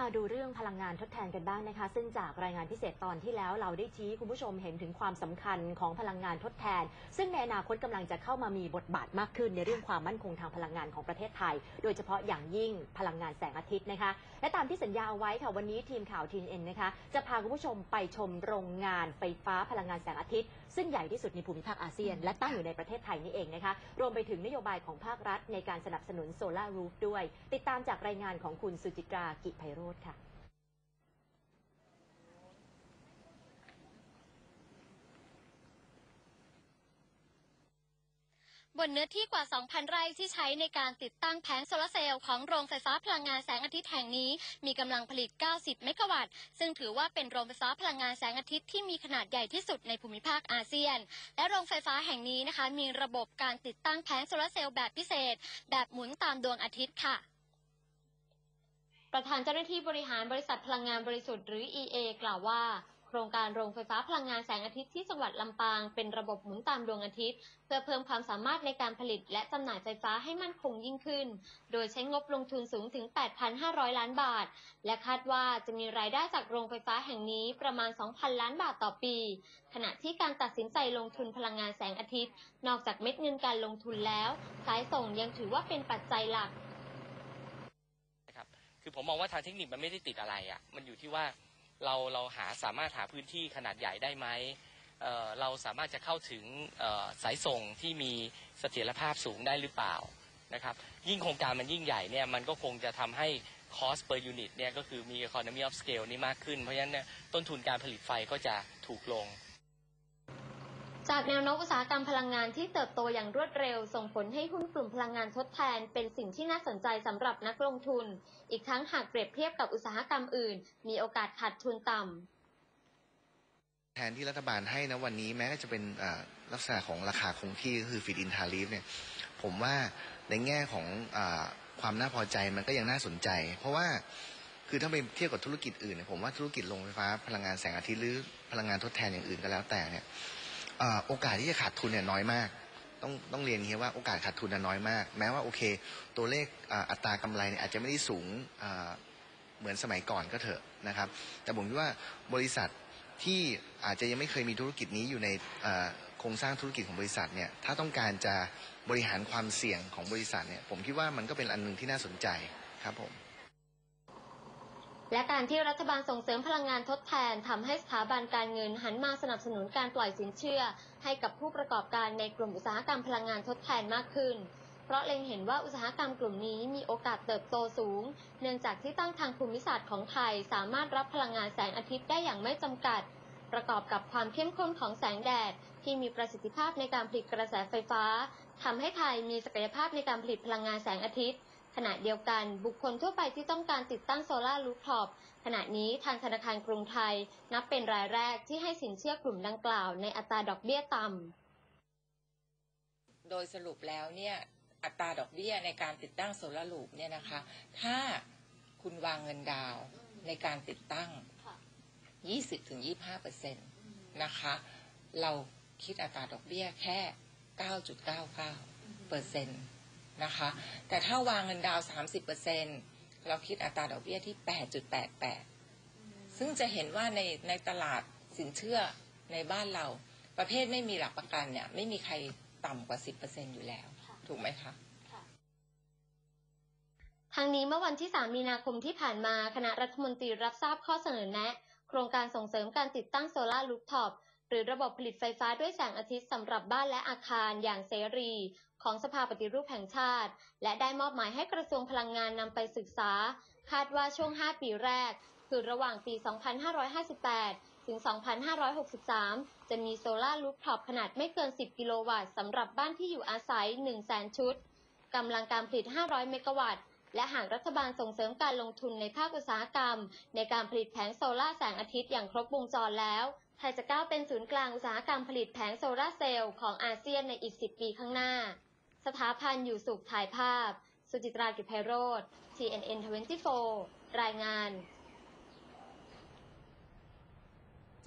มาดูเรื่องพลังงานทดแทนกันบ้างนะคะ ซึ่งจากรายงานพิเศษตอนที่แล้วเราได้ชี้คุณผู้ชมเห็นถึงความสำคัญของพลังงานทดแทน ซึ่งในอนาคตกำลังจะเข้ามามีบทบาทมากขึ้นในเรื่องความมั่นคงทางพลังงานของประเทศไทย โดยเฉพาะอย่างยิ่งพลังงานแสงอาทิตย์นะคะ และตามที่สัญญาเอาไว้ค่ะวันนี้ทีมข่าวทีนเอ็นนะคะจะพาคุณผู้ชมไปชมโรงงานไฟฟ้าพลังงานแสงอาทิตย์ ซึ่งใหญ่ที่สุดในภูมิภาคอาเซียน และตั้งอยู่ในประเทศไทยนี่เองนะคะรวมไปถึงนโยบายของภาครัฐ ในการสนับสนุนโซลารูฟด้วย ติดตามจากรายงานของคุณสุจิตรากิไพโรธค่ะบนเนื้อที่กว่า 2,000 ไร่ที่ใช้ในการติดตั้งแผงโซลาร์เซลล์ของโรงไฟฟ้าพลังงานแสงอาทิตย์แห่งนี้ มีกำลังผลิต 90 เมกะวัตต์ ซึ่งถือว่าเป็นโรงไฟฟ้าพลังงานแสงอาทิตย์ที่มีขนาดใหญ่ที่สุดในภูมิภาคอาเซียน และโรงไฟฟ้าแห่งนี้นะคะ มีระบบการติดตั้งแผงโซลาร์เซลล์แบบพิเศษ แบบหมุนตามดวงอาทิตย์ค่ะ ประธานเจ้าหน้าที่บริหารบริษัทพลังงานบริสุทธิ์หรือ EA กล่าวว่า โครงการโรงไฟฟ้าพลังงานแสงอาทิตย์ที่จังหวัดลำปางเป็นระบบหมุนตามดวงอาทิตย์ เพื่อเพิ่มความสามารถในการผลิตและจำหน่ายไฟฟ้าให้มั่นคงยิ่งขึ้น โดยใช้งบลงทุนสูงถึง 8,500 ล้านบาท และคาดว่าจะมีรายได้จากโรงไฟฟ้าแห่งนี้ประมาณ 2,000 ล้านบาทต่อปี ขณะที่การตัดสินใจลงทุนพลังงานแสงอาทิตย์ นอกจากเม็ดเงินการลงทุนแล้ว สายส่งยังถือว่าเป็นปัจจัยหลัก คือผมมองว่าทางเทคนิคมันไม่ได้ติดอะไรอะ่ะ มันอยู่ที่ว่าเราเราหาสามารถหาพื้นที่ขนาดใหญ่ได้ไหมเเราสามารถจะเข้าถึงสายส่งที่มีเสถียรภาพสูงได้หรือเปล่านะครับ ยิ่งโครงการมันยิ่งใหญ่เนี่ยมันก็คงจะทำให้ cost per unit เนี่ยก็คือมี economy of scale นี่มากขึ้น เพราะฉะนั้นเนี่ยต้นทุนการผลิตไฟก็จะถูกลง จากแนวโน้มอุตสาหกรรมพลังงานที่เติบโตอย่างรวดเร็ว ส่งผลให้หุ้นกลุ่มพลังงานทดแทน เป็นสิ่งที่น่าสนใจสำหรับนักลงทุน อีกทั้งหากเปรียบเทียบกับอุตสาหกรรมอื่น มีโอกาสขาดทุนต่ำแทนที่รัฐบาลให้นะวันนี้แม้จะเป็นลักษณะของราคาคงที่ก็คือฟีดอินทารีฟเนี่ยผมว่าในแง่ของอความน่าพอใจมันก็ยังน่าสนใจ เพราะว่าคือถ้าไปเทียบกับธุรกิจอื่นเนี่ยผมว่าธุรกิจโรงไฟฟ้าพลังงานแสงอาทิตย์หรือพลังงานทดแทนอย่างอื่นก็แล้วแต่เนี่ย โอกาสที่จะขาดทุนเนี่ยน้อยมาก ต้องต้องเรียนอย่างนี้ว่าโอกาสขาดทุนน่ะน้อยมาก แม้ว่าโอเค ตัวเลขอ,อัตรากำไรเนี่ยอาจจะไม่ได้สูงเหมือนสมัยก่อนก็เถอะนะครับ แต่ผมคิดว่าบริษัทที่อาจจะยังไม่เคยมีธุรกิจนี้อยู่ในโครงสร้างธุรกิจของบริษัทเนี่ยถ้าต้องการจะบริหารความเสี่ยงของบริษัทเนี่ยผมคิดว่ามันก็เป็นอันหนึ่งที่น่าสนใจครับผม และการที่รัฐบาลส่งเสริมพลังงานทดแทนทำให้สถาบันการเงินหันมาสนับสนุนการปล่อยสินเชื่อ ให้กับผู้ประกอบการในกลุ่มอุตสาหกรรมพลังงานทดแทนมากขึ้น เพราะเล็งเห็นว่าอุตสาหกรรมกลุ่มนี้มีโอกาสเติบโตสูง เนื่องจากที่ตั้งทางภูมิศาสตร์ของไทย สามารถรับพลังงานแสงอาทิตย์ได้อย่างไม่จำกัด ประกอบกับความเข้มข้นของแสงแดด ที่มีประสิทธิภาพในการผลิตกระแสไฟฟ้าทำให้ไทยมีศักยภาพในการผลิตพลังงานแสงอาทิตย์ ขณะเดียวกันบุคคลทั่วไปที่ต้องการติดตั้งโซลาร์รูฟท็อปขณะนี้ทางธนาคารกรุงไทย นับเป็นรายแรกที่ให้สินเชื่อกลุ่มดังกล่าวในอัตราดอกเบี้ยต่ำ โดยสรุปแล้วเนี่ยอัตราดอกเบี้ยในการติดตั้งโซลาร์ลูปเนี่ยนะคะ ถ้าคุณวางเงินดาวน์ในการติดตั้ง 20-25เปอร์เซ็นต์นะคะ เราคิดอัตราดอกเบี้ยแค่ 9.99เปอร์เซ็นต์ นะคะ แต่ถ้าวางเงินดาวน์30เปอร์เซ็นต์เราคิดอัตราดอกเบี้ยที่ 8.88 ซึ่งจะเห็นว่าในในตลาดสินเชื่อในบ้านเรา ประเภทไม่มีหลักประกันเนี่ย ไม่มีใครต่ำกว่า 10%อยู่แล้ว ถูกไหมคะทางนี้เมื่อวันที่ 3 มีนาคมที่ผ่านมา คณะรัฐมนตรีรับทราบข้อเสนอแนะ โครงการส่งเสริมการติดตั้งโซลาร์รูฟท็อป หรือระบบผลิตไฟฟ้าด้วยแสงอาทิตย์สำหรับบ้านและอาคารอย่างเสรี ของสภาปฏิรูปแห่งชาติ และได้มอบหมายให้กระทรวงพลังงานนำไปศึกษา คาดว่าช่วง 5 ปีแรก คือระหว่างปี 2558 ถึง 2563 จะมีโซลาร์รูฟท็อปขนาดไม่เกิน 10 กิโลวัตต์สำหรับบ้านที่อยู่อาศัย 100,000 ชุดกำลังการผลิต 500 เมกะวัตต์และหากรัฐบาลส่งเสริมการลงทุนในภาคอุตสาหกรรม ในการผลิตแผงโซลาร์แสงอาทิตย์อย่างครบวงจรแล้ว ไทยจะก้าวเป็นศูนย์กลางอุตสาหกรรมผลิตแผงโซลาร์เซลล์ของอาเซียนในอีก 10 ปีข้างหน้า สถาพันธ์อยู่สุขถ่ายภาพ สุจิตรากิจไพโรธ TNN 24รายงาน